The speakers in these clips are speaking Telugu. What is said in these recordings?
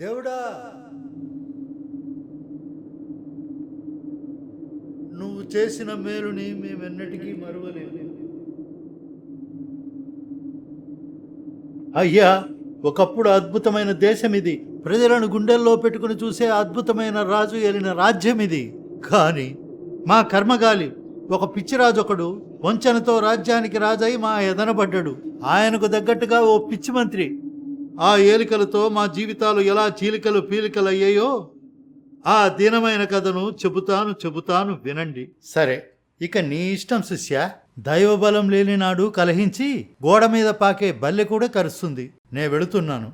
దేవుడా నువ్వు చేసిన మేలుని మేమెన్నటికీ మరువలేము. అయ్యా ఒకప్పుడు అద్భుతమైన దేశం ఇది. ప్రజలను గుండెల్లో పెట్టుకుని చూసే అద్భుతమైన రాజు ఏలిన రాజ్యం ఇది. కానీ మా కర్మగాలి ఒక పిచ్చిరాజు ఒకడు వంచనతో రాజ్యానికి రాజై మా ఎదనబడ్డాడు. ఆయనకు తగ్గట్టుగా ఓ పిచ్చి మంత్రి. ఆ ఏలికలతో మా జీవితాలు ఎలా చీలికలు పీలికలు అయ్యాయో ఆ దీనమైన కథను చెబుతాను చెబుతాను వినండి. సరే ఇక నీ ఇష్టం శిష్య. దైవబలం లేని నాడు కలహించి గోడ మీద పాకే బల్లె కూడా కరుస్తుంది. నే వెళుతున్నాను.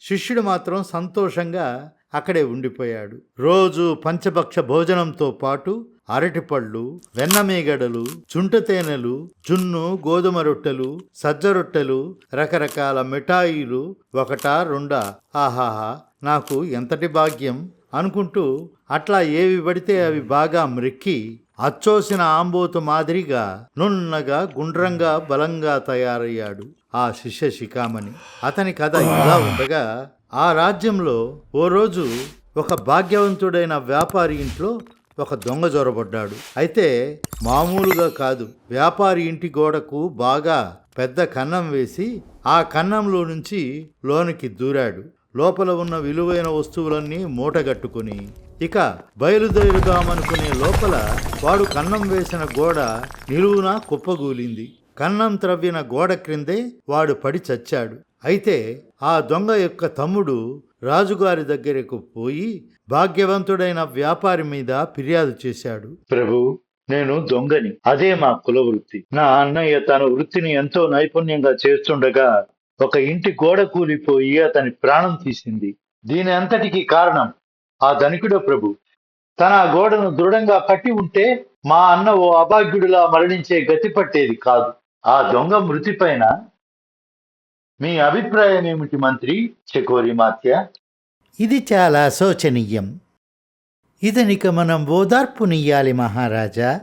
శిష్యుడు మాత్రం సంతోషంగా అక్కడే ఉండిపోయాడు. రోజు పంచభక్ష భోజనంతో పాటు అరటిపళ్ళు వెన్నమీగడలు చుంటతేనెలు జున్ను గోధుమ రొట్టెలు సజ్జ రొట్టెలు రకరకాల మిఠాయిలు ఒకటా రెండా? ఆహాహా నాకు ఎంతటి భాగ్యం? అనుకుంటూ అట్లా ఏవి పడితే అవి బాగా మ్రిక్కి అచ్చోసిన ఆంబోతు మాదిరిగా నున్నగా గుండ్రంగా బలంగా తయారయ్యాడు ఆ శిష్య శిఖామణి. అతని కథ ఇలా ఉండగా ఆ రాజ్యంలో ఓ రోజు ఒక భాగ్యవంతుడైన వ్యాపారి ఇంట్లో ఒక దొంగ జొరబడ్డాడు. అయితే మామూలుగా కాదు. వ్యాపారి ఇంటి గోడకు బాగా పెద్ద కన్నం వేసి ఆ కన్నంలో నుంచి లోనికి దూరాడు. లోపల ఉన్న విలువైన వస్తువులన్నీ మూటగట్టుకుని ఇక బయలుదేరుదామనుకునే లోపల వాడు కన్నం వేసిన గోడ నిలువున కుప్పగూలింది. కన్నం త్రవ్విన గోడ క్రిందే వాడు పడి చచ్చాడు. అయితే ఆ దొంగ యొక్క తమ్ముడు రాజుగారి దగ్గరకు పోయి భాగ్యవంతుడైన వ్యాపారి మీద ఫిర్యాదు చేశాడు. ప్రభు నేను దొంగని. అదే మా కుల వృత్తి. నా అన్నయ్య తన వృత్తిని ఎంతో నైపుణ్యంగా చేస్తుండగా ఒక ఇంటి గోడ కూలిపోయి అతని ప్రాణం తీసింది. దీని అంతటికి కారణం ఆ ధనికుడో ప్రభు. తన ఆ గోడను దృఢంగా కట్టి ఉంటే మా అన్న ఓ అభాగ్యుడిలా మరణించే గతి పట్టేది కాదు. ఆ దొంగ మృతిపైన మీ అభిప్రాయం ఏమిటి మంత్రి చెకోరి మాత్య? ఇది చాలా శోచనీయం. ఇతనిక మనం ఓదార్పునియ్యాలి మహారాజా.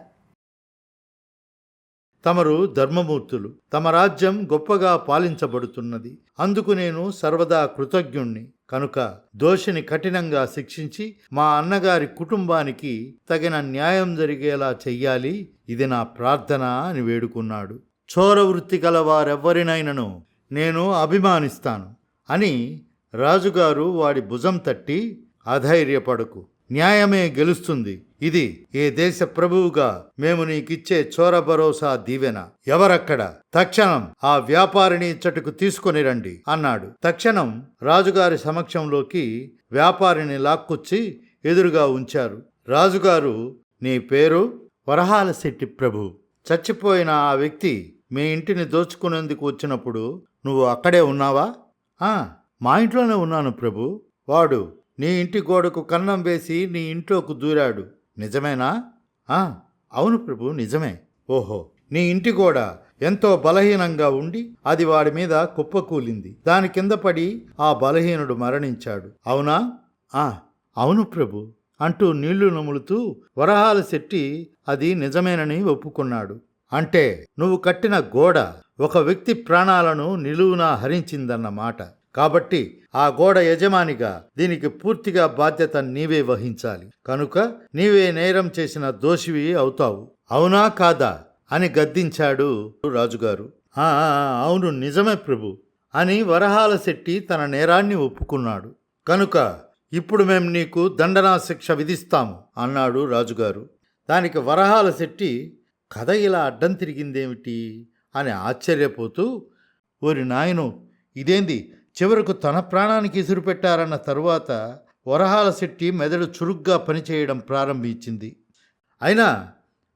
తమరు ధర్మమూర్తులు తమ రాజ్యం గొప్పగా పాలించబడుతున్నది. అందుకు నేను సర్వదా కృతజ్ఞుణ్ణి. కనుక దోషిని కఠినంగా శిక్షించి మా అన్నగారి కుటుంబానికి తగిన న్యాయం జరిగేలా చెయ్యాలి. ఇది నా ప్రార్థన అని వేడుకున్నాడు. చోర వృత్తి గల వారెవ్వరినైనను నేను అభిమానిస్తాను అని రాజుగారు వాడి భుజం తట్టి అధైర్యపడకు. న్యాయమే గెలుస్తుంది. ఇది ఏ దేశ ప్రభువుగా మేము నీకిచ్చే చోర భరోసా దీవెన. ఎవరక్కడ? తక్షణం ఆ వ్యాపారిని ఇచ్చటకు తీసుకొని రండి అన్నాడు. తక్షణం రాజుగారి సమక్షంలోకి వ్యాపారిని లాక్కొచ్చి ఎదురుగా ఉంచారు. రాజుగారు నీ పేరు? వరహాల శెట్టి ప్రభు. చచ్చిపోయిన ఆ వ్యక్తి మీ ఇంటిని దోచుకునేందుకు వచ్చినప్పుడు నువ్వు అక్కడే ఉన్నావా? ఆ మా ఇంట్లోనే ఉన్నాను ప్రభు. వాడు నీ ఇంటి గోడకు కన్నం వేసి నీ ఇంట్లోకి దూరాడు. నిజమేనా? ఆ అవును ప్రభు నిజమే. ఓహో నీ ఇంటి గోడ ఎంతో బలహీనంగా ఉండి అది వాడి మీద కుప్పకూలింది. దాని కింద పడి ఆ బలహీనుడు మరణించాడు. అవునా? ఆ అవును ప్రభు. అంటూ నీళ్ళు నములుతూ వరహాల శెట్టి అది నిజమేనని ఒప్పుకున్నాడు. అంటే నువ్వు కట్టిన గోడ ఒక వ్యక్తి ప్రాణాలను నిలువునా హరించిందన్నమాట కాబట్టి ఆ గోడ యజమానిగా దీనికి పూర్తిగా బాధ్యత నీవే వహించాలి. కనుక నీవే నేరం చేసిన దోషివి అవుతావు. అవునా కాదా? అని గద్దించాడు రాజుగారు. "ఆ, ఆ, అవును నిజమే ప్రభు. అని వరహాల శెట్టి తన నేరాన్ని ఒప్పుకున్నాడు. కనుక ఇప్పుడు మేం నీకు దండనా శిక్ష విధిస్తాము అన్నాడు రాజుగారు. దానికి వరహాల శెట్టి కథ ఇలా అడ్డం తిరిగిందేమిటి? అని ఆశ్చర్యపోతూ ఓరి నాయను ఇదేంది? చివరకు తన ప్రాణానికి ఎసురు పెట్టారన్న తరువాత వరహాల శెట్టి మెదడు చురుగ్గా పనిచేయడం ప్రారంభించింది. అయినా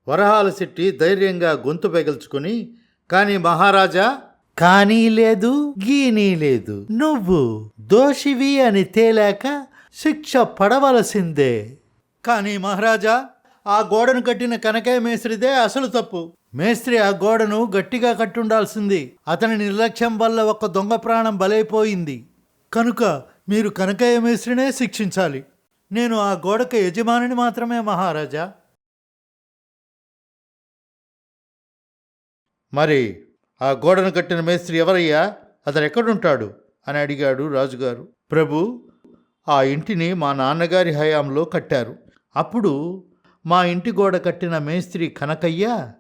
వరహాల శెట్టి ధైర్యంగా గొంతు పెగల్చుకొని కానీ మహారాజా కానీ లేదు గీనీ లేదు. నువ్వు దోషివి అని తేలాక శిక్ష పడవలసిందే. కానీ మహారాజా ఆ గోడను కట్టిన కనకయ్య మేస్త్రిదే అసలు తప్పు. మేస్త్రి ఆ గోడను గట్టిగా కట్టుండాల్సింది. అతని నిర్లక్ష్యం వల్ల ఒక దొంగ ప్రాణం బలైపోయింది. కనుక మీరు కనకయ్య మేస్త్రినే శిక్షించాలి. నేను ఆ గోడకు యజమానిని మాత్రమే మహారాజా. మరి ఆ గోడను కట్టిన మేస్త్రి ఎవరయ్యా? అతను ఎక్కడుంటాడు అని అడిగాడు రాజుగారు. ప్రభు ఆ ఇంటిని మా నాన్నగారి హయాంలో కట్టారు. అప్పుడు మా ఇంటి గోడ కట్టిన మేస్త్రి కనకయ్య?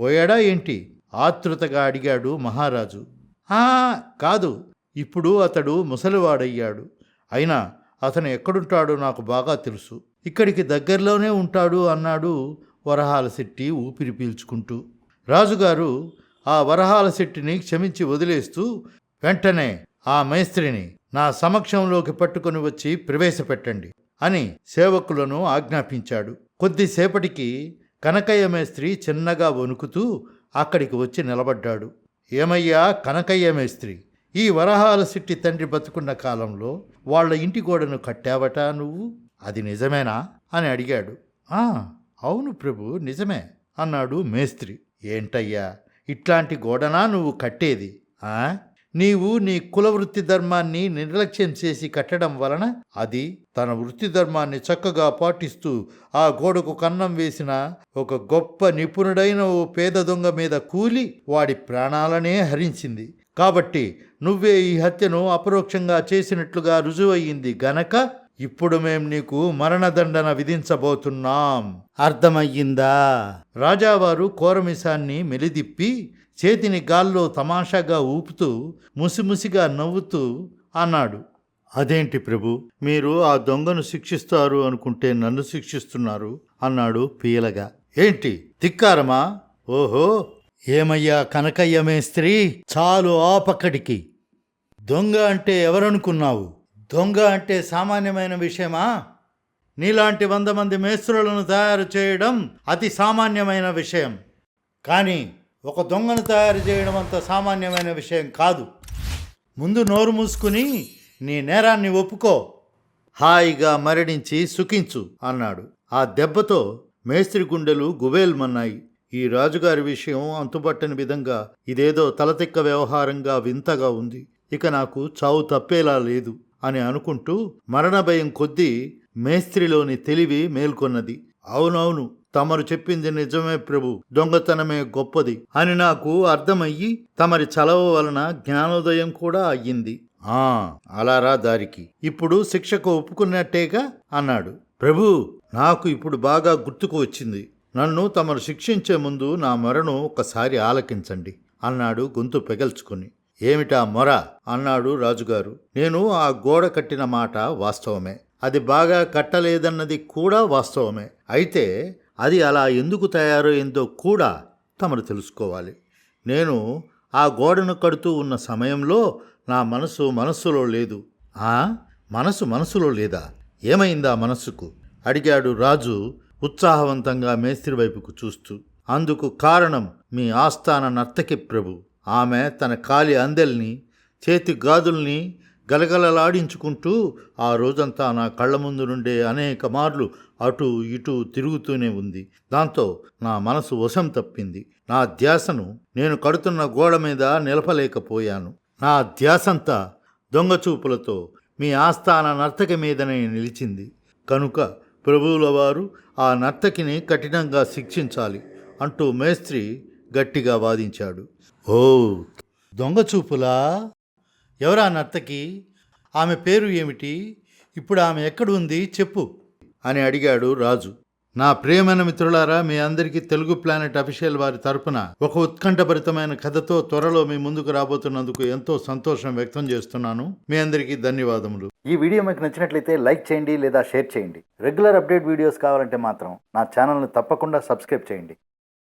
పోయాడా ఏంటి? ఆతృతగా అడిగాడు మహారాజు. "ఆ, కాదు ఇప్పుడు అతడు ముసలివాడయ్యాడు. అయినా అతను ఎక్కడుంటాడో నాకు బాగా తెలుసు. ఇక్కడికి దగ్గరలోనే ఉంటాడు అన్నాడు వరహాల శెట్టి ఊపిరి పీల్చుకుంటూ. రాజుగారు ఆ వరహాల శెట్టిని క్షమించి వదిలేస్తూ వెంటనే ఆ మేస్త్రిని నా సమక్షంలోకి పట్టుకొని వచ్చి ప్రవేశపెట్టండి అని సేవకులను ఆజ్ఞాపించాడు. కొద్దిసేపటికి కనకయ్య మేస్త్రి చిన్నగా వణుకుతూ అక్కడికి వచ్చి నిలబడ్డాడు. ఏమయ్యా కనకయ్య మేస్త్రి ఈ వరహాల సిట్టి తండ్రి బతుకున్న కాలంలో వాళ్ళ ఇంటి గోడను కట్టావట నువ్వు? అది నిజమేనా? అని అడిగాడు. ఆ అవును ప్రభు నిజమే అన్నాడు మేస్త్రి. ఏంటయ్యా ఇట్లాంటి గోడనా నువ్వు కట్టేది? ఆ? నీవు నీ కుల వృత్తి ధర్మాన్ని నిర్లక్ష్యం చేసి కట్టడం వలన అది తన వృత్తి ధర్మాన్ని చక్కగా పాటిస్తూ ఆ గోడకు కన్నం వేసిన ఒక గొప్ప నిపుణుడైన ఓ పేద దొంగ మీద కూలి వాడి ప్రాణాలనే హరించింది. కాబట్టి నువ్వే ఈ హత్యను అపరోక్షంగా చేసినట్లుగా రుజువయ్యింది గనక ఇప్పుడు మేం నీకు మరణదండన విధించబోతున్నాం. అర్థమయ్యిందా? రాజావారు కోరమిషాన్ని మెలిదిప్పి చేతిని గాల్లో తమాషాగా ఊపుతూ ముసిముసిగా నవ్వుతూ అన్నాడు. అదేంటి ప్రభు? మీరు ఆ దొంగను శిక్షిస్తారు అనుకుంటే నన్ను శిక్షిస్తున్నారు అన్నాడు పీలగా. ఏంటి? తిక్కారమా ఓహో! ఏమయ్యా కనకయ్య మేస్త్రి చాలు ఆపక్కడికి దొంగ అంటే ఎవరనుకున్నావు? దొంగ అంటే సామాన్యమైన విషయమా? నీలాంటి వంద మంది మేస్త్రులను తయారు చేయడం అతి సామాన్యమైన విషయం. కానీ ఒక దొంగను తయారు చేయడం అంత సామాన్యమైన విషయం కాదు. ముందు నోరు మూసుకుని నీ నేరాన్ని ఒప్పుకో. హాయిగా మరణించి సుఖించు అన్నాడు. ఆ దెబ్బతో మేస్త్రి గుండెలు గుబేల్మన్నాయి. ఈ రాజుగారి విషయం అంతుపట్టని విధంగా ఇదేదో తలతిక్క వ్యవహారంగా వింతగా ఉంది. ఇక నాకు చావు తప్పేలా లేదు అని అనుకుంటూ మరణ భయం కొద్దీ మేస్త్రిలోని తెలివి మేల్కొన్నది. అవునవును తమరు చెప్పింది నిజమే ప్రభు. దొంగతనమే గొప్పది. అని నాకు అర్థమయ్యి తమరి చలవ వలన జ్ఞానోదయం కూడా అయ్యింది. ఆ అలారా దారికి. ఇప్పుడు శిక్షకు ఒప్పుకున్నట్టేగా అన్నాడు. ప్రభు నాకు ఇప్పుడు బాగా గుర్తుకు వచ్చింది. నన్ను తమరు శిక్షించే ముందు నా మొరను ఒకసారి ఆలకించండి అన్నాడు గొంతు పెగల్చుకుని. ఏమిటా మొర? అన్నాడు రాజుగారు. నేను ఆ గోడ కట్టిన మాట వాస్తవమే. అది బాగా కట్టలేదన్నది కూడా వాస్తవమే. అయితే అది అలా ఎందుకు తయారైందో కూడా తమరు తెలుసుకోవాలి. నేను ఆ గోడను కడుతూ ఉన్న సమయంలో నా మనసు మనస్సులో లేదు. ఆ? మనసు మనసులో లేదా? ఏమైందా మనస్సుకు అడిగాడు రాజు ఉత్సాహవంతంగా మేస్త్రి వైపుకు చూస్తూ. అందుకు కారణం మీ ఆస్థాన నర్తకి ప్రభు. ఆమె తన కాలి అందెల్ని చేతి గాదుల్ని గలగలలాడించుకుంటూ ఆ రోజంతా నా కళ్ళ ముందు నుండే అనేక మార్లు అటు ఇటు తిరుగుతూనే ఉంది. దాంతో నా మనసు వశం తప్పింది. నా ధ్యాసను నేను కడుతున్న గోడ మీద నిలపలేకపోయాను. నా ధ్యాసంతా దొంగచూపులతో మీ ఆస్థాన నర్తకి మీదనే నిలిచింది. కనుక ప్రభువుల వారు ఆ నర్తకిని కఠినంగా శిక్షించాలి అంటూ మేస్త్రి గట్టిగా వాదించాడు. ఓ దొంగచూపులా ఎవరా నర్తకి ఆమె పేరు ఏమిటి? ఇప్పుడు ఆమె ఎక్కడ ఉంది చెప్పు. అని అడిగాడు రాజు. నా ప్రియమైన మిత్రులారా మీ అందరికీ తెలుగు ప్లానెట్ అఫీషియల్ వారి తరపున ఒక ఉత్కంఠభరితమైన కథతో త్వరలో మీ ముందుకు రాబోతున్నందుకు ఎంతో సంతోషం వ్యక్తం చేస్తున్నాను. మీ అందరికీ ధన్యవాదములు. ఈ వీడియో మీకు నచ్చినట్లయితే లైక్ చేయండి లేదా షేర్ చేయండి. రెగ్యులర్ అప్డేట్ వీడియోస్ కావాలంటే మాత్రం నా ఛానల్ని తప్పకుండా సబ్స్క్రైబ్ చేయండి.